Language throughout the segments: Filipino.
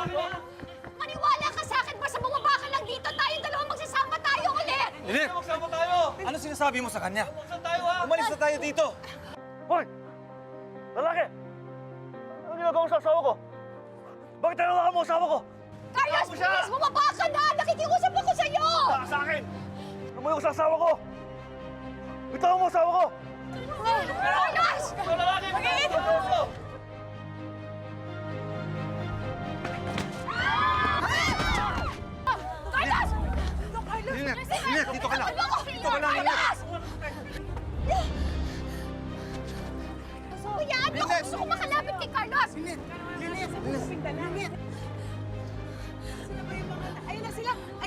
Maniwala ka sa akin, basta bumaba ka lang dito, tayo dalawa magsasama tayo ulit! Lynette! Magsama tayo! Ano sinasabi mo sa kanya? Saan tayo ha? Umalis na tayo dito! Hoy! Lalaki! Ano ginagawa sa asawa ko? Bakit tinalakan mo asawa ko? Carlos, please, bumaba ka na! Nakikiusap ako sa'yo! Baka sa akin! Lumayo ko sa asawa ko! Bitawan mo asawa ko! Carlos! Lalaki! Mag-iit! Carlos! Lynette! Lynette, dito ka lang! Dito ka lang! Kuya, ano ako? Gusto ko makalapit kay Carlos! Ayun na sila! Ayun yung medic!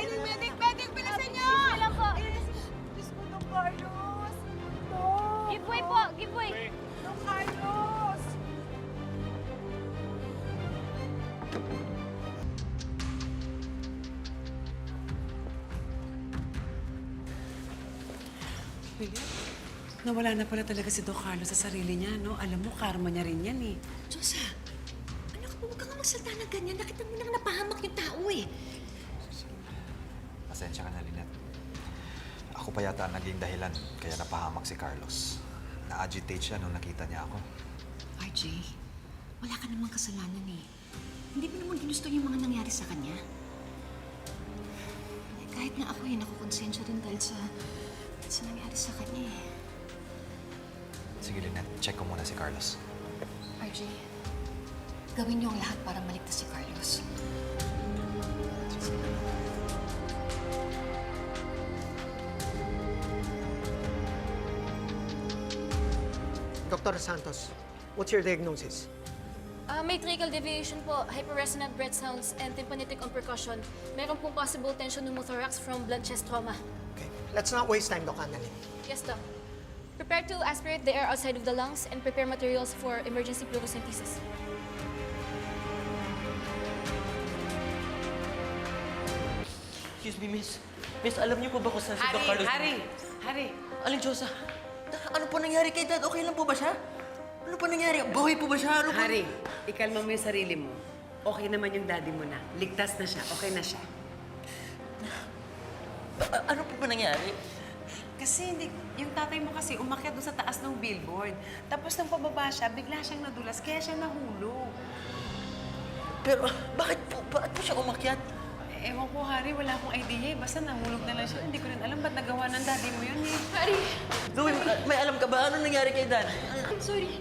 Juliet, nawala na pala talaga si Doc Carlos sa sarili niya, no? Alam mo, karma niya rin yan eh. Diyosa, anak ko, huwag ka nga magsalita ng ganyan. Nakita mo nang napahamak yung tao eh. Pasensya ka na, Lynette. Ako pa yata ang naging dahilan kaya napahamak si Carlos. Na-agitate siya nung nakita niya ako. RJ, wala ka namang kasalanan eh. Hindi mo naman ginusto yung mga nangyari sa kanya. Kahit nga ako eh, nakukonsensya rin dahil sa, sa nangyari sa kanya eh. Sige, Lynette. Check ko muna si Carlos. RJ, gawin niyo ang lahat para maligtas si Carlos. Dr. Santos, what's your diagnosis? Ah, may tracheal deviation po, hyperresonant breath sounds, and tympanitic on percussion. Meron pong possible tension pneumothorax from blood chest trauma. Let's not waste time, Doc Annalyn. Yes, doc. Prepare to aspirate the air outside of the lungs and prepare materials for emergency photosynthesis. Excuse me, miss. Miss, alam niyo po ba kung saan si Doc Carlos? Harry, Harry. Alin, Diyosa? Ano po nangyari kay Dad? Okay lang po ba siya? Ano po nangyari? Buhay po ba siya? Ano po? Harry, ikalma mo yung sarili mo. Okay naman yung daddy mo na. Ligtas na siya. Okay na siya. A- ano po ba nangyari? Kasi hindi, yung tatay mo kasi umakyat doon sa taas ng billboard. Tapos nang pababa siya, bigla siyang nadulas, kaya siya nahulog. Pero bakit po? Bakit po siya umakyat? Eh, Ewan ko, Harry, wala akong idea eh. Basta nahulog na lang siya. Hindi ko rin alam ba't nagawa ng daddy mo yun eh. Harry! Louie, ma- may alam ka ba? Ano nangyari kay Dad? I'm sorry.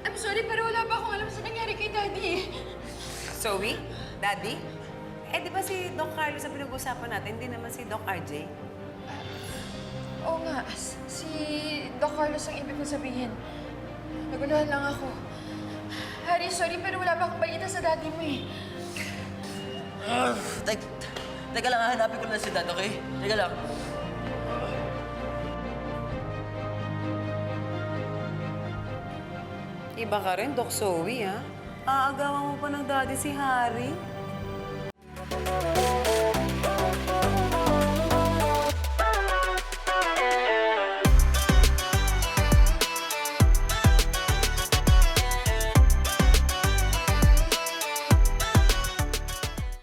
I'm sorry, pero wala pa akong alam sa nangyari kay Daddy. Zoe? Daddy? Eh, di ba si Doc Carlos ang pinag-usapan natin, hindi naman si Doc RJ? Oo nga, s- si Doc Carlos ang ibig kong sabihin. Naguluhan lang ako. Harry, sorry, pero wala pa akong balita sa daddy mo eh. Ah, tek, teka lang, hahanapin ko na si Dad, okay? Teka lang. Iba ka rin, Doc Zoe, ha? Aagawan mo pa ng daddy si Harry.